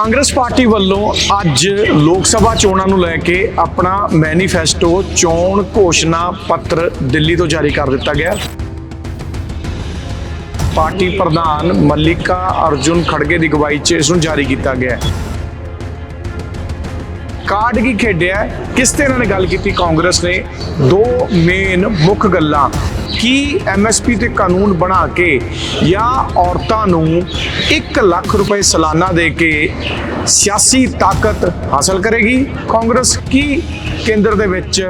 Congress party ਵੱਲੋਂ ਅੱਜ ਲੋਕ ਸਭਾ ਚੋਣਾਂ ਨੂੰ ਲੈ ਕੇ ਆਪਣਾ ਮੈਨੀਫੈਸਟੋ ਚੋਣ ਘੋਸ਼ਣਾ ਪੱਤਰ ਦਿੱਲੀ ਤੋਂ ਜਾਰੀ ਕਰ ਦਿੱਤਾ ਗਿਆ। ਪਾਰਟੀ ਪ੍ਰਧਾਨ ਮੱਲਿਕਾ ਅਰਜੁਨ ਖੜਗੇ ਦੀ ਅਗਵਾਈ 'ਚ ਇਸ ਨੂੰ ਜਾਰੀ ਕੀਤਾ ਗਿਆ। ਹੈ ਕਾਰਡ ਕੀ ਖੇਡਿਆ ਕਿਸ ਤੇ ਇਹਨਾਂ ਨੇ ਗੱਲ ਕੀਤੀ? ਕਾਂਗਰਸ ਨੇ। ਦੋ ਮੇਨ ਮੁੱਖ ਗੱਲਾਂ। ਕੀ ਐਮਐਸਪੀ ਤੇ ਕਾਨੂੰਨ ਬਣਾ ਕੇ ਜਾਂ ਔਰਤਾਂ ਨੂੰ 1 ਲੱਖ ਰੁਪਏ ਸਾਲਾਨਾ ਦੇ ਕੇ ਸਿਆਸੀ ਤਾਕਤ ਹਾਸਲ ਕਰੇਗੀ? ਕਾਂਗਰਸ ਕੀ ਕੇਂਦਰ ਦੇ ਵਿੱਚ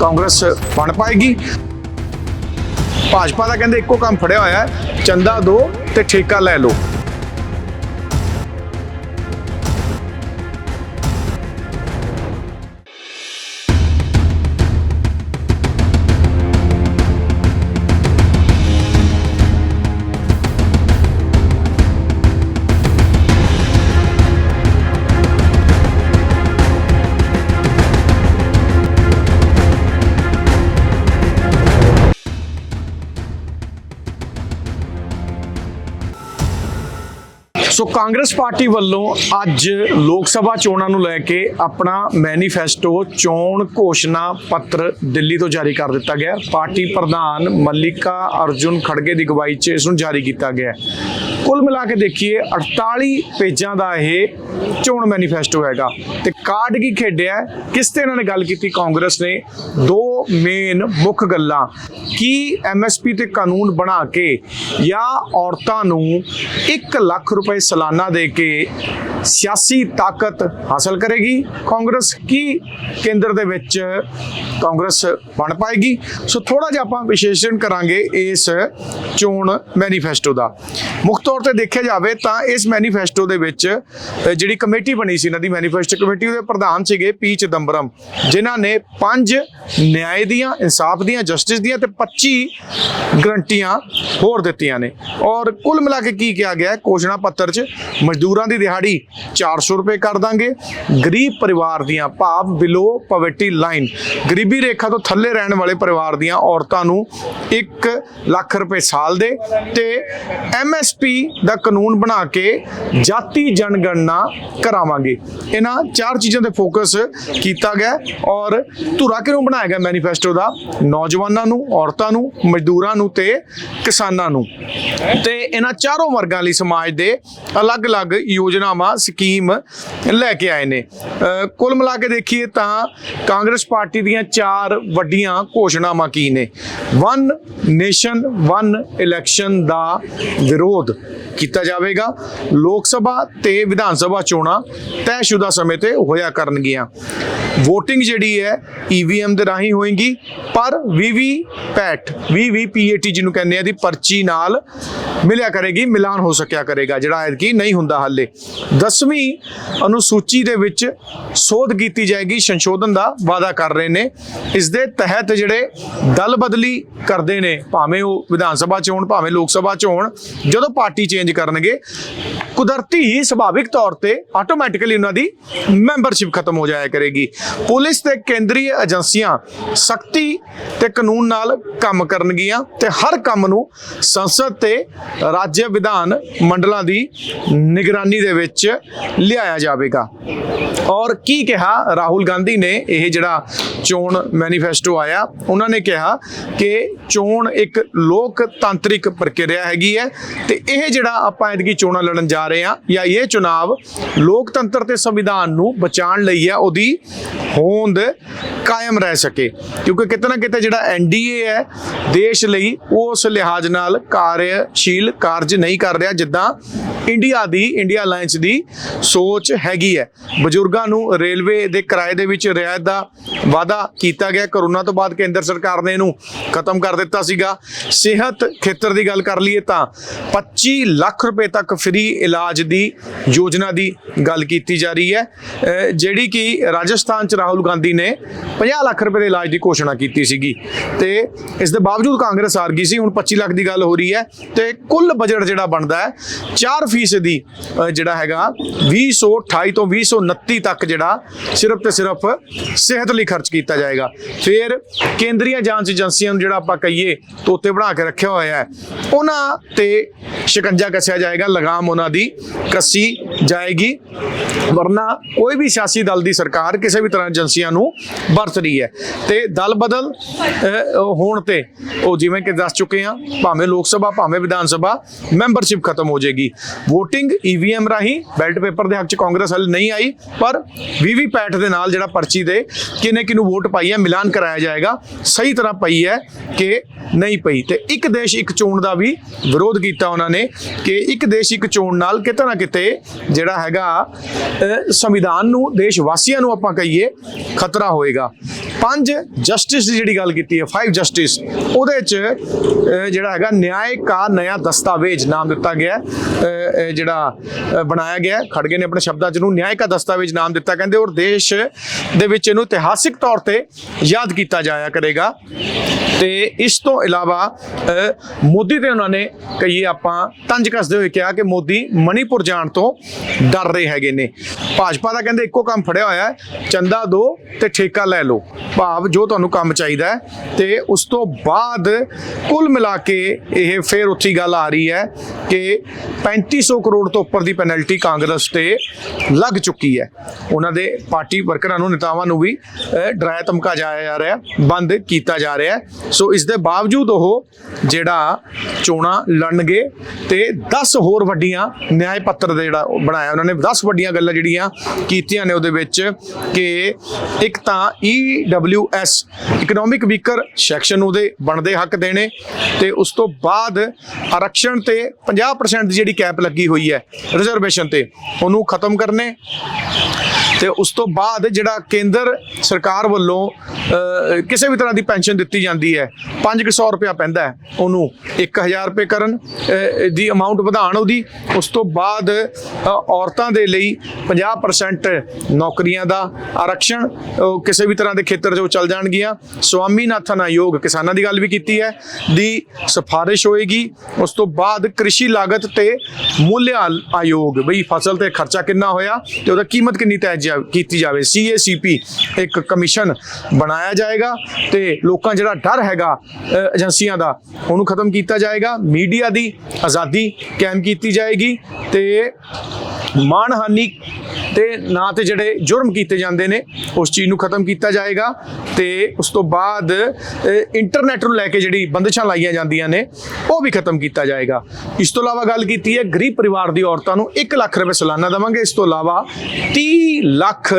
ਕਾਂਗਰਸ ਬਣ ਪਾਏਗੀ? ਭਾਜਪਾ ਦਾ ਕਹਿੰਦੇ ਇੱਕੋ ਕੰਮ ਫੜਿਆ ਹੋਇਆ ਹੈ। ਚੰਦਾ ਦੋ ਤੇ ਠੇਕਾ ਲੈ ਲਓ। ਸੋ ਕਾਂਗਰਸ ਪਾਰਟੀ ਵੱਲੋਂ ਅੱਜ ਲੋਕ ਸਭਾ ਚੋਣਾਂ ਨੂੰ ਲੈ ਕੇ ਆਪਣਾ ਮੈਨੀਫੈਸਟੋ ਚੋਣ ਘੋਸ਼ਣਾ ਪੱਤਰ ਦਿੱਲੀ ਤੋਂ ਜਾਰੀ ਕਰ ਦਿੱਤਾ ਗਿਆ ਪਾਰਟੀ ਪ੍ਰਧਾਨ ਮੱਲਿਕਾ ਅਰਜੁਨ ਖੜਗੇ ਦੀ ਅਗਵਾਈ 'ਚ ਇਸ ਨੂੰ ਜਾਰੀ ਕੀਤਾ ਗਿਆ ਕੁੱਲ ਮਿਲਾ ਕੇ ਦੇਖੀਏ 48 ਪੇਜਾਂ ਦਾ ਇਹ ਚੋਣ ਮੈਨੀਫੈਸਟੋ ਹੈਗਾ। ਤੇ ਕਾਰਡ ਕੀ ਖੇਡਿਆ ਕਿਸ ਤੇ ਇਹਨਾਂ ਨੇ ਗੱਲ ਕੀਤੀ? ਕਾਂਗਰਸ ਨੇ। ਦੋ ਮੇਨ ਮੁੱਖ ਗੱਲਾਂ। ਕੀ ਐਮਐਸਪੀ ਤੇ ਕਾਨੂੰਨ ਬਣਾ ਕੇ ਜਾਂ ਔਰਤਾਂ ਨੂੰ 1 ਲੱਖ ਰੁਪਏ ਸਾਲਾਨਾ ਦੇ ਕੇ ਸਿਆਸੀ ਤਾਕਤ ਹਾਸਲ ਕਰੇਗੀ ਕਾਂਗਰਸ? ਕੀ ਕੇਂਦਰ ਦੇ ਵਿੱਚ ਕਾਂਗਰਸ ਬਣ ਪਾਏਗੀ? ਸੋ ਥੋੜਾ ਜਿਹਾ ਆਪਾਂ ਵਿਸ਼ੇਸ਼ਣ ਕਰਾਂਗੇ ਇਸ ਚੋਣ ਮੈਨੀਫੈਸਟੋ ਦਾ। ਮੁੱਖ ਤੌਰ ਤੇ ਦੇਖਿਆ ਜਾਵੇ ਤਾਂ ਇਸ ਮੈਨੀਫੈਸਟੋ ਦੇ ਵਿੱਚ ਜਿਹੜੀ ਕਮੇਟੀ ਬਣੀ ਸੀ ਇਹਨਾਂ ਦੀ ਮੈਨੀਫੈਸਟੋ ਕਮੇਟੀ, ਉਹਦੇ ਪ੍ਰਧਾਨ ਸੀਗੇ ਪੀ ਚਿਦੰਬਰਮ, ਜਿਨ੍ਹਾਂ ਨੇ ਪੰਜ ਨਿਆਂ ਦੀਆਂ, ਇਨਸਾਫ ਦੀਆਂ ਜਸਟਿਸ ਦੀਆਂ ਤੇ 25 ਗਰੰਟੀਆਂ ਹੋਰ ਦਿੱਤੀਆਂ ਨੇ। ਔਰ ਕੁੱਲ ਮਿਲਾ ਕੇ ਕੀ ਕਿਹਾ ਗਿਆ ਹੈ? ਘੋਸ਼ਣਾ ਪੱਤਰ 'ਚ ਮਜ਼ਦੂਰਾਂ ਦੀ ਦਿਹਾੜੀ 400 ਰੁਪਏ ਕਰ ਦਾਂਗੇ। ਗਰੀਬ ਪਰਿਵਾਰ ਦੀਆਂ ਭਾਵ ਬਿਲੋ ਪਵਰਟੀ ਲਾਈਨ ਗਰੀਬੀ ਰੇਖਾ ਤੋਂ ਥੱਲੇ ਰਹਿਣ ਵਾਲੇ ਪਰਿਵਾਰ ਦੀਆਂ ਔਰਤਾਂ ਨੂੰ 1 ਲੱਖ ਰੁਪਏ ਸਾਲ ਦੇ ਤੇ ਐਮਐਸਪੀ ਦਾ ਕਾਨੂੰਨ ਬਣਾ ਕੇ ਜਾਤੀ ਜਨਗਣਨਾ ਕਰਾਵਾਂਗੇ। ਇਹਨਾਂ ਚਾਰ ਚੀਜ਼ਾਂ ਤੇ ਫੋਕਸ ਕੀਤਾ ਗਿਆ ਔਰ ਧੁਰਾ ਕਿਉਂ ਬਣਾਇਆ ਗਿਆ ਮੈਨੀਫੈਸਟੋ ਦਾ, ਨੌਜਵਾਨਾਂ ਨੂੰ, ਔਰਤਾਂ ਨੂੰ, ਮਜ਼ਦੂਰਾਂ ਨੂੰ ਤੇ ਕਿਸਾਨਾਂ ਨੂੰ। ਤੇ ਇਹਨਾਂ ਚਾਰੋਂ ਵਰਗਾਂ ਲਈ ਸਮਾਜ ਦੇ ਅਲੱਗ-ਅਲੱਗ ਯੋਜਨਾਵਾਂ, ਸਕੀਮ ਲੈ ਕੇ ਆਏ ਨੇ। ਕੁੱਲ ਮਿਲਾ ਕੇ ਦੇਖੀਏ ਤਾਂ ਕਾਂਗਰਸ ਪਾਰਟੀ ਦੀਆਂ ਚਾਰ ਵੱਡੀਆਂ ਘੋਸ਼ਣਾਵਾਂ ਕੀ ਨੇ? ਵਨ ਨੇਸ਼ਨ ਵਨ ਇਲੈਕਸ਼ਨ ਦਾ ਵਿਰੋਧ ਕੀਤਾ ਜਾਵੇਗਾ। ਲੋਕ ਸਭਾ ਤੇ ਵਿਧਾਨ ਸਭਾ ਚੋਣਾਂ ਤੈਅਸ਼ੁਦਾ ਸਮੇਂ ਤੇ ਹੋਇਆ ਕਰਨਗੀਆਂ। VOTING ਜਿਹੜੀ ਹੈ EVM ਦੇ ਰਾਹੀਂ ਹੋਏਗੀ, ਪਰ ਵੀਵੀ ਪੈਟ ਵੀਵੀਪੀਏਟੀ ਜਿਹਨੂੰ ਕਹਿੰਦੇ ਆ, ਦੀ ਪਰਚੀ ਨਾਲ ਮਿਲਿਆ ਕਰੇਗੀ, ਮਿਲਾਨ ਹੋ ਸਕਿਆ ਕਰੇਗਾ, ਜਿਹੜਾ ਐਤਕੀ ਨਹੀਂ ਹੁੰਦਾ ਹਾਲੇ। 10ਵੀਂ ਅਨੁਸੂਚੀ ਦੇ ਵਿੱਚ ਸੋਧ ਕੀਤੀ ਜਾਏਗੀ, ਸੰਸ਼ੋਧਨ ਦਾ ਵਾਅਦਾ ਕਰ ਰਹੇ ਨੇ। ਇਸ ਦੇ ਤਹਿਤ ਜਿਹੜੇ ਦਲ ਬਦਲੀ ਕਰਦੇ ਨੇ, ਭਾਵੇਂ ਉਹ ਵਿਧਾਨ ਸਭਾ ਚ ਹੋਣ, ਭਾਵੇਂ ਲੋਕ ਸਭਾ ਚ ਹੋਣ, ਜਦੋਂ ਪਾਰਟੀ ਚੇਂਜ ਕਰਨਗੇ ਕੁਦਰਤੀ ਹੀ ਸੁਭਾਵਿਕ ਤੌਰ ਤੇ ਆਟੋਮੈਟਿਕਲੀ ਉਹਨਾਂ ਦੀ ਮੈਂਬਰਸ਼ਿਪ ਖਤਮ ਹੋ ਜਾਇਆ ਕਰੇਗੀ। ਪੁਲਿਸ ਤੇ ਕੇਂਦਰੀ ਏਜੰਸੀਆਂ ਸਖਤੀ ਤੇ ਕਾਨੂੰਨ ਨਾਲ ਕੰਮ ਕਰਨਗੀਆਂ ਤੇ ਹਰ ਕੰਮ ਨੂੰ ਸੰਸਦ ਤੇ ਰਾਜ ਵਿਧਾਨ ਮੰਡਲਾਂ ਦੀ ਨਿਗਰਾਨੀ ਦੇ ਵਿੱਚ ਲਿਆਇਆ ਜਾਵੇਗਾ। ਔਰ ਕੀ ਕਿਹਾ ਰਾਹੁਲ ਗਾਂਧੀ ਨੇ? ਇਹ ਜਿਹੜਾ ਚੋਣ ਮੈਨੀਫੈਸਟੋ ਆਇਆ, ਉਹਨਾਂ ਨੇ ਕਿਹਾ ਕਿ ਚੋਣ ਇੱਕ ਲੋਕਤਾਂਤਰਿਕ ਪ੍ਰਕਿਰਿਆ ਹੈਗੀ ਹੈ ਤੇ ਇਹ ਜਿਹੜਾ ਆਪਾਂ ਇਹਦੀ ਚੋਣਾਂ ਲੜਨ ਜਾ ਰਹੇ ਹਾਂ ਜਾਂ ਇਹ ਚੁਣਾਵ ਲੋਕਤੰਤਰ ਤੇ ਸੰਵਿਧਾਨ ਨੂੰ ਬਚਾਉਣ ਲਈ ਹੈ, ਉਹਦੀ ਹੋਂਦ ਕਾਇਮ ਰਹਿ ਸਕੇ। ਕਿਉਂਕਿ ਕਿਤੇ ਨਾ ਕਿਤੇ ਜਿਹੜਾ ਐਨਡੀਏ ਹੈ, ਦੇਸ਼ ਲਈ ਉਸ ਲਿਹਾਜ਼ ਨਾਲ ਕਾਰਜਸ਼ੀਲ ਕਾਰਜ ਨਹੀਂ ਕਰ ਰਿਹਾ, ਜਿੱਦਾਂ ਇੰਡੀਆ ਦੀ, ਇੰਡੀਆ ਅਲਾਈਅੰਸ ਦੀ ਸੋਚ ਹੈਗੀ ਹੈ। ਬਜ਼ੁਰਗਾਂ ਨੂੰ ਰੇਲਵੇ ਦੇ ਕਿਰਾਏ ਦੇ ਵਿੱਚ ਰਿਆਇਤ ਦਾ ਵਾਅਦਾ ਕੀਤਾ ਗਿਆ। ਕਰੋਨਾ ਤੋਂ ਬਾਅਦ ਕੇਂਦਰ ਸਰਕਾਰ ਨੇ ਇਹਨੂੰ ਖਤਮ ਕਰ ਦਿੱਤਾ ਸੀਗਾ। ਸਿਹਤ ਖੇਤਰ ਦੀ ਗੱਲ ਕਰ ਲਈਏ ਤਾਂ 25 ਲੱਖ ਰੁਪਏ ਤੱਕ ਫ੍ਰੀ ਇਲਾਜ ਦੀ ਯੋਜਨਾ ਦੀ ਗੱਲ ਕੀਤੀ ਜਾ ਰਹੀ ਹੈ। ਜਿਹੜੀ ਕਿ ਰਾਜਸਥਾਨ ਚ ਰਾਹੁਲ ਗਾਂਧੀ ਨੇ 50 ਲੱਖ ਰੁਪਏ ਦੇ ਇਲਾਜ ਦੀ ਘੋਸ਼ਣਾ ਕੀਤੀ ਸੀਗੀ। ਤੇ ਇਸ ਦੇ ਬਾਵਜੂਦ ਕਾਂਗਰਸ ਹਾਰ ਗਈ ਸੀ। ਹੁਣ 25 ਲੱਖ ਦੀ ਗੱਲ ਹੋ ਰਹੀ ਹੈ। ਤੇ ਕੁੱਲ ਬਜਟ ਜਿਹੜਾ ਬਣਦਾ ਹੈ 4 ਫੀਸਦੀ ਜਿਹੜਾ ਹੈਗਾ 2028 ਤੋਂ 2029 ਤੱਕ ਜਿਹੜਾ ਸਿਰਫ ਤੇ ਸਿਰਫ ਸਿਹਤ ਲਈ ਖਰਚ ਕੀਤਾ ਜਾਏਗਾ। ਫਿਰ ਕੇਂਦਰੀਆਂ ਜਾਂਚ ਏਜੰਸੀਆਂ ਨੂੰ ਜਿਹੜਾ ਆਪਾਂ ਕਹੀਏ ਤੋਤੇ ਬਣਾ ਕੇ ਰੱਖਿਆ ਹੋਇਆ ਹੈ। ਉਹਨਾਂ ਤੇ ਸ਼ਿਕੰਜਾ ਕੱਸਿਆ ਜਾਏਗਾ, ਲਗਾਮ ਉਹਨਾਂ ਦੀ ਕੱਸੀ ਜਾਏਗੀ। ਵਰਨਾ ਕੋਈ ਵੀ ਸਿਆਸੀ ਦਲ ਦੀ ਸਰਕਾਰ ਕਿਸੇ ਵੀ ਤਰ੍ਹਾਂ ਏਜੰਸੀਆਂ ਨੂੰ ਵਰਤ ਰਹੀ ਹੈ। ਤੇ ਦਲ ਬਦਲ ਹੋਣ ਤੇ ਉਹ ਜਿਵੇਂ ਕਿ ਦੱਸ ਚੁੱਕੇ ਹਾਂ, ਭਾਵੇਂ ਲੋਕ ਸਭਾ, ਭਾਵੇਂ ਵਿਧਾਨ ਸਭਾ, ਮੈਂਬਰਸ਼ਿਪ ਖਤਮ ਹੋ ਜਾਏਗੀ। VOTING EVM ਰਾਹੀਂ ਬੈਲਟ ਪੇਪਰ ਦੇ ਹੱਕ ਚ ਕਾਂਗਰਸ ਹਲ ਨਹੀਂ ਆਈ, ਪਰ ਵੀਵੀ ਪੈਟ ਦੇ ਨਾਲ ਜਿਹੜਾ ਪਰਚੀ ਦੇ ਕਿਨੇ ਕਿਨੂੰ ਵੋਟ ਪਾਈ ਹੈ, ਮਿਲਾਨ ਕਰਾਇਆ ਜਾਏਗਾ, ਸਹੀ ਤਰ੍ਹਾਂ ਪਈ ਹੈ ਕਿ ਨਹੀਂ ਪਈ ਤੇ ਇੱਕ ਦੇਸ਼ ਇੱਕ ਚੋਣ ਦਾ ਵੀ ਵਿਰੋਧ ਕੀਤਾ ਉਹਨਾਂ ਨੇ ਕਿ ਇੱਕ ਦੇਸ਼ ਇੱਕ ਚੋਣ ਨਾਲ ਕਿਤੇ ਨਾ ਕਿਤੇ ਜਿਹੜਾ ਹੈਗਾ ਸੰਵਿਧਾਨ ਨੂੰ ਦੇਸ਼ ਵਾਸੀਆਂ ਨੂੰ ਆਪਾਂ ਕਹੀਏ, ਖਤਰਾ ਹੋਏਗਾ ਪੰਜ ਜਸਟਿਸ ਦੀ ਜਿਹੜੀ ਗੱਲ ਕੀਤੀ ਹੈ ਫਾਈਵ ਜਸਟਿਸ, ਉਹਦੇ ਚ ਜਿਹੜਾ ਹੈਗਾ ਨਿਆਂ ਕਾ ਨया ਦਸਤਾਵੇਜ਼ ਨਾਮ ਦਿੱਤਾ ਗਿਆ ਹੈ। ਜਿਹੜਾ ਬਣਾਇਆ ਗਿਆ ਹੈ। ਖੜਗੇ ਨੇ ਆਪਣੇ ਸ਼ਬਦਾਂ ਚ ਨੂੰ ਨਿਆਂ ਦਸਤਾਵੇਜ਼ ਨਾਮ ਦਿੱਤਾ ਕਹਿੰਦੇ, ਔਰ ਦੇਸ਼ ਦੇ ਵਿੱਚ ਇਹਨੂੰ ਇਤਿਹਾਸਿਕ ਤੌਰ ਤੇ ਯਾਦ ਕੀਤਾ ਜਾਇਆ ਕਰੇਗਾ। ਤੇ ਇਸ ਤੋਂ ਇਲਾਵਾ ਮੋਦੀ ਤੇ ਉਹਨਾਂ ਨੇ ਕਹੀਏ ਆਪਾਂ ਤੰਜ ਕੱਸਦੇ ਹੋਏ ਕਿਹਾ ਕਿ ਮੋਦੀ ਮਣੀਪੁਰ ਜਾਣ ਤੋਂ ਡਰ ਰਹੇ ਹੈਗੇ ਨੇ। ਭਾਜਪਾ ਦਾ ਕਹਿੰਦੇ ਇੱਕੋ ਕੰਮ ਫੜਿਆ ਹੋਇਆ ਹੈ, ਚੰਦਾ ਦੋ ਤੇ ਠੇਕਾ ਲੈ ਲਓ। ਭਾਵ ਜੋ ਤੁਹਾਨੂੰ ਕੰਮ ਚਾਹੀਦਾ ਹੈ। ਤੇ ਉਸ ਤੋਂ ਬਾਅਦ ਕੁੱਲ ਮਿਲਾ ਕੇ ਇਹ ਫੇਰ ਉੱਥੀ ਗੱਲ ਆ ਰਹੀ ਹੈ ਕਿ 3500 ਕਰੋੜ ਤੋਂ ਉੱਪਰ ਦੀ ਪੈਨਲਟੀ ਕਾਂਗਰਸ ਤੇ ਲੱਗ ਚੁੱਕੀ ਹੈ। ਉਹਨਾਂ ਦੇ ਪਾਰਟੀ ਵਰਕਰਾਂ ਨੂੰ, ਨੇਤਾਵਾਂ ਨੂੰ ਵੀ ਡਰਾਇਆ ਧਮਕਾ ਜਾਇਆ ਜਾ ਰਿਹਾ ਬੰਦ ਕੀਤਾ ਜਾ ਰਿਹਾ ਸੋ ਇਸ ਦੇ ਬਾਵਜੂਦ ਉਹ ਜਿਹੜਾ ਚੋਣਾਂ ਲੜਨਗੇ ਤੇ 10 ਹੋਰ ਵੱਡੀਆਂ ਨਿਆਂ ਪੱਤਰ ਦੇ ਜਿਹੜਾ ਬਣਾਇਆ, ਉਹਨਾਂ ਨੇ 10 ਵੱਡੀਆਂ ਗੱਲਾਂ ਜਿਹੜੀਆਂ ਕੀਤੀਆਂ ਨੇ ਉਹਦੇ ਵਿੱਚ ਕਿ ਇੱਕ ਤਾਂ EWS ਇਕਨੋਮਿਕ ਵੀਕਰ ਸੈਕਸ਼ਨ ਉਹਦੇ ਬਣਦੇ ਹੱਕ ਦੇਣੇ ਤੇ ਉਸ ਤੋਂ ਬਾਅਦ ਆਰਕਸ਼ਣ ਤੇ 50% ਦੀ ਜਿਹੜੀ ਕੈਪ ਲੱਗੀ ਹੋਈ ਹੈ। ਰਿਜ਼ਰਵੇਸ਼ਨ ਤੇ। ਉਹਨੂੰ ਖਤਮ ਕਰਨੇ। ਤੇ ਉਸ ਤੋਂ ਬਾਅਦ ਜਿਹੜਾ ਕੇਂਦਰ ਸਰਕਾਰ ਵੱਲੋਂ ਕਿਸੇ ਵੀ ਤਰ੍ਹਾਂ ਦੀ ਪੈਨਸ਼ਨ ਦਿੱਤੀ ਜਾਂਦੀ ਹੈ 500 ਰੁਪਇਆ ਪੈਂਦਾ ਹੈ, ਉਹਨੂੰ 1000 ਰੁਪਏ ਕਰਨ ਦੀ ਅਮਾਉਂਟ ਵਧਾਉਣ ਉਹਦੀ। ਉਸ ਤੋਂ ਬਾਅਦ ਔਰਤਾਂ ਦੇ ਲਈ 50% ਨੌਕਰੀਆਂ ਦਾ ਆਰਕਸ਼ਣ ਕਿਸੇ ਵੀ ਤਰ੍ਹਾਂ ਦੇ ਖੇਤਰ 'ਚ ਉਹ ਚੱਲ ਜਾਣਗੀਆਂ। ਸਵਾਮੀਨਾਥਨ ਆਯੋਗ ਕਿਸਾਨਾਂ ਦੀ ਗੱਲ ਵੀ ਕੀਤੀ ਹੈ, ਦੀ ਸਿਫਾਰਿਸ਼ ਹੋਏਗੀ। ਉਸ ਤੋਂ ਬਾਅਦ ਕ੍ਰਿਸ਼ੀ ਲਾਗਤ ਤੇ ਮੁੱਲ ਆਯੋਗ, ਬਈ ਫਸਲ ਤੇ ਖਰਚਾ ਕਿੰਨਾ ਹੋਇਆ ਤੇ ਉਹਦਾ ਕੀਮਤ ਕਿੰਨੀ ਤੈਅ ਜਾ- ਕੀਤੀ ਜਾਵੇ। ਸੀਏਸੀਪੀ ਇੱਕ ਕਮਿਸ਼ਨ ਬਣਾਇਆ ਜਾਏਗਾ ਤੇ ਲੋਕਾਂ ਜਿਹੜਾ ਡਰ ਹੈਗਾ ਏਜੰਸੀਆਂ ਦਾ, ਉਹਨੂੰ ਖਤਮ ਕੀਤਾ ਜਾਏਗਾ। ਮੀਡੀਆ ਦੀ ਆਜ਼ਾਦੀ ਕਾਇਮ ਕੀਤੀ ਜਾਏਗੀ ਤੇ ਮਾਨਹਾਨੀ ਤੇ ਨਾ ਤੇ ਜਿਹੜੇ ਜੁਰਮ ਕੀਤੇ ਜਾਂਦੇ ਨੇ ਉਸ ਚੀਜ਼ ਨੂੰ ਖਤਮ ਕੀਤਾ ਜਾਏਗਾ ਤੇ ਉਸ ਤੋਂ ਬਾਅਦ ਅ, ਇੰਟਰਨੈਟ ਨੂੰ ਲੈ ਕੇ ਜਿਹੜੀ ਬੰਦਸ਼ਾਂ ਲਾਈਆਂ ਜਾਂਦੀਆਂ ਨੇ ਉਹ ਵੀ ਖਤਮ ਕੀਤਾ ਜਾਏਗਾ। ਇਸ ਤੋਂ ਇਲਾਵਾ ਗੱਲ ਕੀਤੀ ਹੈ ਗਰੀਬ ਪਰਿਵਾਰ ਦੀ ਔਰਤਾਂ ਨੂੰ 1 ਲੱਖ ਰੁਪਏ ਸਾਲਾਨਾ ਦੇਵਾਂਗੇ ਇਸ ਤੋਂ ਇਲਾਵਾ 30 ਲੱਖ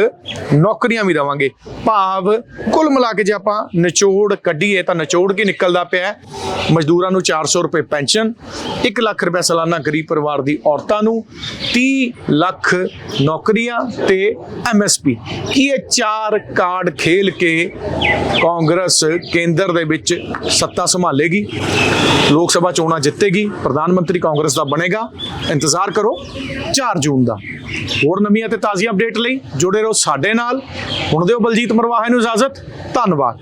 ਨੌਕਰੀਆਂ ਵੀ ਦੇਵਾਂਗੇ। ਭਾਵ ਕੁੱਲ ਮਿਲਾ ਕੇ ਜੇ ਆਪਾਂ ਨਿਚੋੜ ਕੱਢੀਏ ਤਾਂ ਨਿਚੋੜ ਕੀ ਨਿਕਲਦਾ ਪਿਆ ਮਜ਼ਦੂਰਾਂ ਨੂੰ 400 ਰੁਪਏ ਪੈਨਸ਼ਨ 1 ਲੱਖ ਰੁਪਏ ਸਾਲਾਨਾ ਗਰੀਬ ਪਰਿਵਾਰ ਦੀ ਔਰਤਾਂ ਨੂੰ 30 ਲੱਖ ਨੌਕਰੀ ਨੌਕਰੀਆਂ ਤੇ ਐਮਐਸਪੀ ਕੀ ਇਹ ਚਾਰ ਕਾਰਡ ਖੇਲ ਕੇ ਕਾਂਗਰਸ ਕੇਂਦਰ ਦੇ ਵਿੱਚ ਸੱਤਾ ਸੰਭਾਲੇਗੀ? ਲੋਕ ਸਭਾ ਚੋਣਾਂ ਜਿੱਤੇਗੀ, ਪ੍ਰਧਾਨ ਮੰਤਰੀ ਕਾਂਗਰਸ ਦਾ ਬਣੇਗਾ, ਇੰਤਜ਼ਾਰ ਕਰੋ 4 ਜੂਨ ਦਾ। ਹੋਰ ਨਵੀਆਂ ਤੇ ਤਾਜ਼ੀਆਂ ਅਪਡੇਟ ਲਈ ਜੁੜੇ ਰਹੋ ਸਾਡੇ ਨਾਲ। ਹੁਣ ਦਿਓ ਬਲਜੀਤ ਮਰਵਾਹੇ ਨੂੰ ਇਜਾਜ਼ਤ। ਧੰਨਵਾਦ।